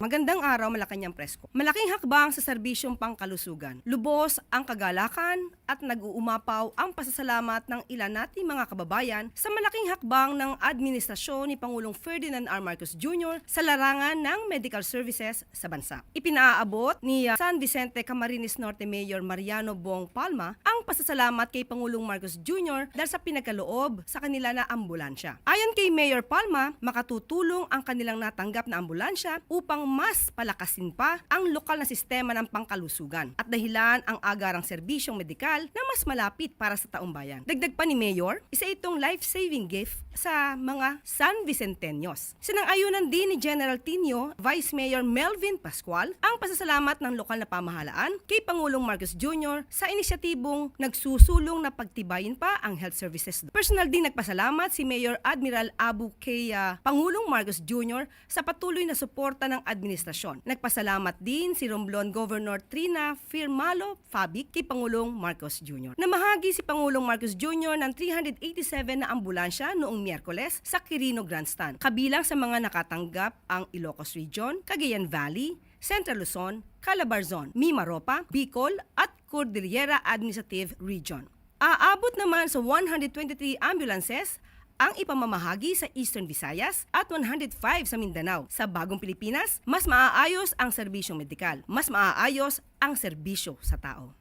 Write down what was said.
Magandang araw, Malacanang Presko. Malaking hakbang sa serbisyong pangkalusugan. Lubos ang kagalakan at nag-uumapaw ang pasasalamat ng ilan nating mga kababayan sa malaking hakbang ng administrasyon ni Pangulong Ferdinand R. Marcos Jr. sa larangan ng medical services sa bansa. Ipinaabot ni uh, San Vicente Camarines Norte Mayor Mariano Bong Palma ang pasasalamat kay Pangulong Marcos Jr. dahil sa pinagkaloob sa kanila na ambulansya. Ayon kay Mayor Palma, makatutulong ang kanilang natanggap na ambulansya upang mas palakasin pa ang lokal na sistema ng pangkalusugan at dahilan ang agarang serbisyong medikal na mas malapit para sa taong bayan. Dagdag pa ni Mayor, isa itong life-saving gift sa mga San Vicenteños. Sinang-ayunan din ni General Tino, Vice Mayor Melvin Pascual, ang pasasalamat ng lokal na pamahalaan kay Pangulong Marcos Jr. sa inisyatibong nagsusulong na pagtibayin pa ang health services. Personal din nagpasalamat si Mayor Admiral Abu kay ah, Pangulong Marcos Jr. sa patuloy na suporta ng administrasyon. Nagpasalamat din si Romblon Governor Trina Firmalo Fabic kay Pangulong Marcos Jr. Namahagi si Pangulong Marcos Jr. ng 387 na ambulansya noong Miyerkules sa Quirino Grandstand. Kabilang sa mga nakatanggap ang Ilocos Region, Cagayan Valley, Central Luzon, Calabarzon, Mimaropa, Bicol at Cordillera Administrative Region. Aabot naman sa 123 ambulances ang ipamamahagi sa Eastern Visayas at 105 sa Mindanao. Sa Bagong Pilipinas, mas maaayos ang serbisyong medikal, mas maaayos ang serbisyo sa tao.